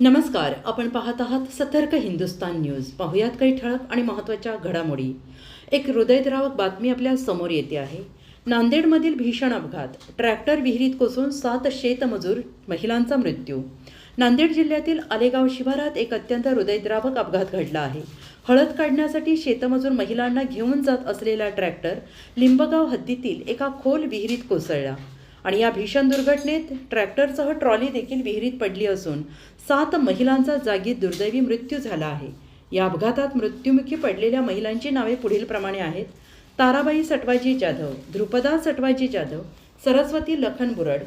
नमस्कार आपण पाहत आहात सतर्क हिंदुस्तान न्यूज. पाहुयात काही ठळक आणि महत्त्वाच्या घडामोडी. एक हृदयद्रावक बातमी आपल्यासमोर येते आहे. नांदेडमधील भीषण अपघात. ट्रॅक्टर विहिरीत कोसळून सात शेतमजूर महिलांचा मृत्यू. नांदेड जिल्ह्यातील आलेगाव शिवारात एक अत्यंत हृदयद्रावक अपघात घडला आहे. हळद काढण्यासाठी शेतमजूर महिलांना घेऊन जात असलेला ट्रॅक्टर लिंबगाव हद्दीतील एका खोल विहिरीत कोसळला. आणि या भीषण दुर्घटनेत ट्रॅक्टरसह ट्रॉली देखील विहिरीत पडली असून सात महिलांचा जागी दुर्दैवी मृत्यू झाला आहे. या अपघातात मृत्युमुखी पडलेल्या महिलांची नावे पुढीलप्रमाणे आहेत. ताराबाई सटवाजी जाधव ध्रुपदा सटवाजी जाधव सरस्वती लखन बुरड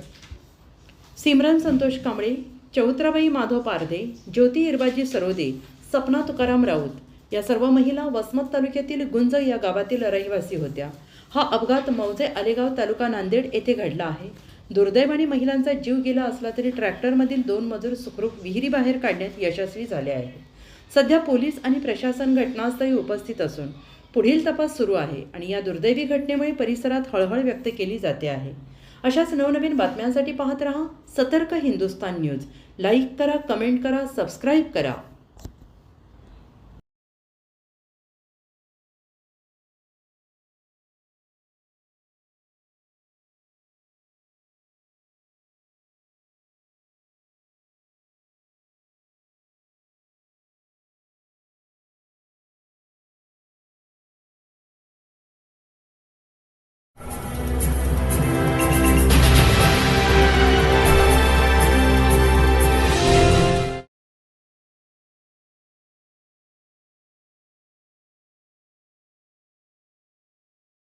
सिमरन संतोष कांबळे चौत्राबाई माधव पारधे ज्योती इरबाजी सरोदे सपना तुकाराम राऊत या सर्व महिला वसमत तालुक्यातील गुंज या गावातील रहिवासी होत्या. हा अपघात मौजे आलेगाव तालुका नांदेड येथे घडला आहे. दुर्दैवाने महिलांचा जीव गेला असला तरी ट्रॅक्टरमधील दोन मजूर सुखरूप विहिरीबाहेर काढण्यात यशस्वी झाले आहेत. सध्या पोलीस आणि प्रशासन घटनास्थळी उपस्थित असून पुढील तपास सुरू आहे आणि या दुर्दैवी घटनेमुळे परिसरात हळहळ व्यक्त केली जाते आहे. अशाच नवनवीन बातम्यांसाठी पाहत रहा सतर्क हिंदुस्तान न्यूज. लाईक करा कमेंट करा सबस्क्राईब करा.